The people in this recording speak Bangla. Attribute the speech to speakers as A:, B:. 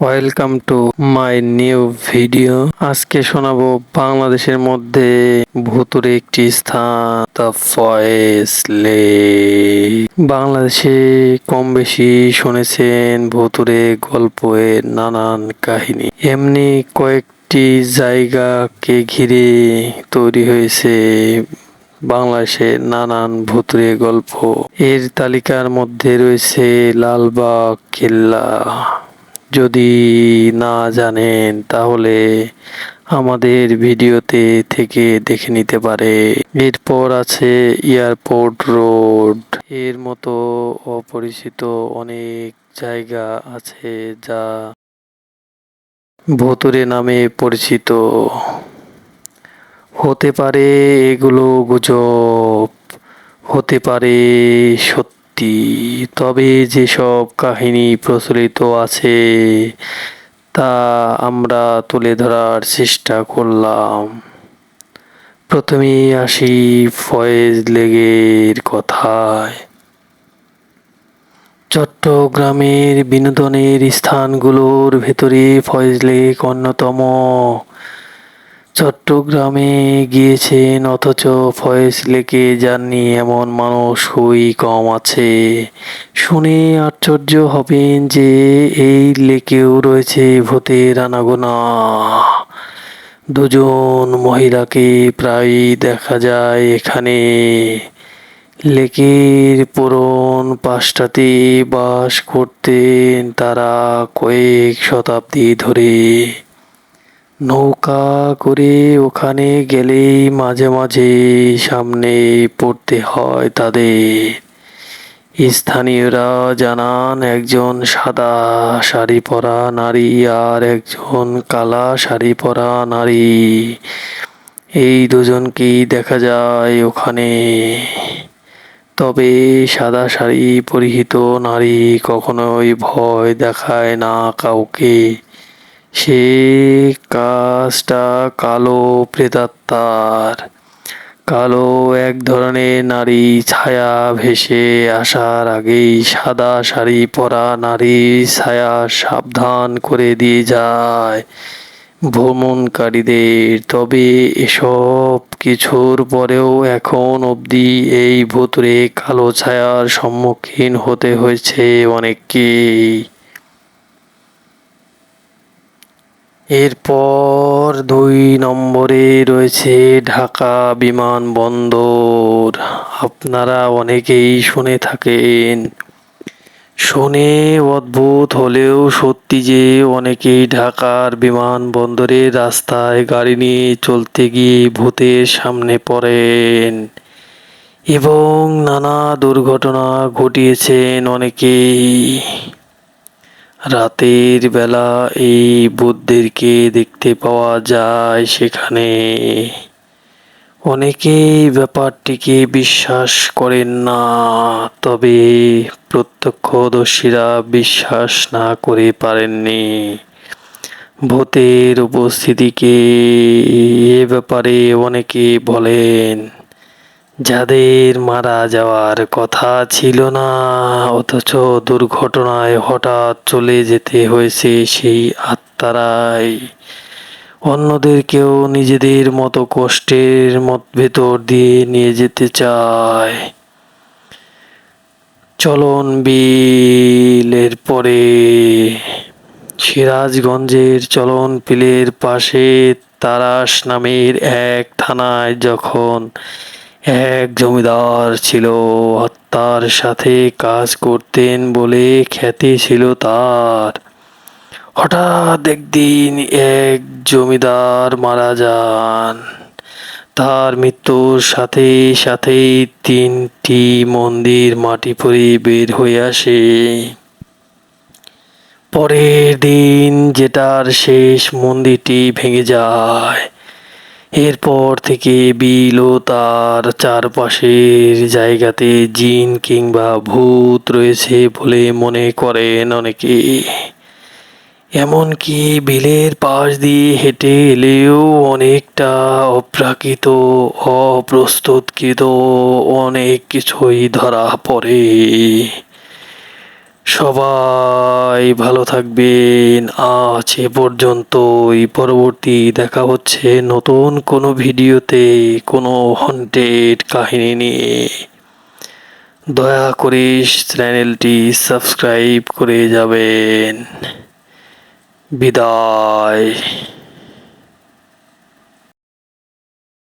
A: Welcome to my new video আজকে শোনাবো বাংলাদেশের মধ্যে ভুতুরে একটি স্থান বাংলাদেশে কম বেশি শুনেছেন ভুতুরে গল্পের নানান কাহিনী। এমনি কয়েকটি জায়গাকে ঘিরে তৈরি হয়েছে বাংলাদেশের নানান ভুতুরে গল্প। এর তালিকার মধ্যে রয়েছে লালবাগ, কেল্লা। যদি না জানেন, তাহলে আমাদের ভিডিওতে থেকে দেখে নিতে পারে। এরপর আছে এয়ারপোর্ট রোড। এর মতো অপরিচিত অনেক জায়গা আছে যা ভুতুরে নামে পরিচিত। হতে পারে এগুলো গুজব, হতে পারে সত্যি তবে যেসব কাহিনী প্রচলিত আছে, তা আমরা তুলে ধরার চেষ্টা করলাম। প্রথমেই আসি ফয়েজ লেগের কথায়। চট্টগ্রামের বিনোদনের স্থানগুলোর ভেতরে ফয়েজ লেক অন্যতম। চট্টগ্রামে গিয়েছেন, অথচ ফয়েজ লেকে যাননি এমন মানুষ খুবই কম আছে। শুনে আশ্চর্য হবেন যে এই লেকেও রয়েছে ভূতের আনাগোনা। দুজন মহিলাকে প্রায়ই দেখা যায় এখানে। লেকের পুরন পাশটাতে বাস করতেন তারা কয়েক শতাব্দী ধরে। নৌকা করে ওখানে গেলেই মাঝে মাঝে সামনে পড়তে হয় তাদের। স্থানীয়রা জানান, একজন সাদা শাড়ি পরা নারী আর একজন কালা শাড়ি পরা নারী। এই দুজনকেই দেখা যায় ওখানে। তবে সাদা শাড়ি পরিহিত নারী কখনোই ভয় দেখায় না কাউকে। সে কাজটা কালো প্রেতাত্মার। কালো এক ধরনের নারী ছায়া ভেসে আসার আগেই সাদা শাড়ি পরা নারীর ছায়া সাবধান করে দিয়ে যায় ভ্রমণকারীদের। তবে এসব কিছুর পরেও এখন অবধি এই ভুতুরে কালো ছায়ার সম্মুখীন হতে হয়েছে অনেককেই। এরপর দুই নম্বরে রয়েছে ঢাকা বিমানবন্দর আপনারা অনেকেই শুনে থাকেন। শুনে অদ্ভুত হলেও সত্যি যে অনেকেই ঢাকার বিমানবন্দরের রাস্তায় গাড়ি নিয়ে চলতে গিয়ে ভূতের সামনে পড়েন। এবং নানা দুর্ঘটনা ঘটিয়েছেন অনেকেই। রাতের বেলা এই বুদ্ধদেরকে দেখতে পাওয়া যায় সেখানে। অনেকেই ব্যাপারটিকে বিশ্বাস করেন না, তবে প্রত্যক্ষদর্শীরা বিশ্বাস না করে পারেননি। ভূতের উপস্থিতিকে এ ব্যাপারে অনেকে বলেন। যাদের মারা যাওয়ার কথা ছিল না, অথচ দুর্ঘটনায় হঠাৎ চলে যেতে হয়েছে সেই আত্মারাই। অন্যদেরকেও নিজেদের মতো কষ্টের মত ভেতর দিয়ে নিয়ে যেতে চায়। চলন বিলের পরে সিরাজগঞ্জের চলন বিলের পাশে তারাস নামের এক থানায় যখন এক জমিদার ছিল হত্যার সাথে কাজ করতেন বলে খ্যাতি ছিল তার। হঠাৎ একদিন এক জমিদার মারা যান। তার মৃত্যুর সাথে সাথেই তিনটি মন্দির মাটি পরে বের হয়ে আসে। পরের দিন যেটার শেষ মন্দিরটি ভেঙে যায় এরপর থেকে বিল ও তার চারপাশের জায়গাতে জিন কিংবা ভূত রয়েছে বলে মনে করেন অনেকে। এমনকি বিলের পাশ দিয়ে হেঁটে এলেও অনেকটা অপ্রাকৃত, অপ্রস্তুতকৃত অনেক কিছুই ধরা পড়ে। সবাই ভালো থাকবেন। আজ এ পর্যন্তই। পরবর্তী দেখা হচ্ছে নতুন কোনো ভিডিওতে, কোনো হন্টেড কাহিনী নিয়ে। দয়া করে চ্যানেলটি সাবস্ক্রাইব করে যাবেন। বিদায়।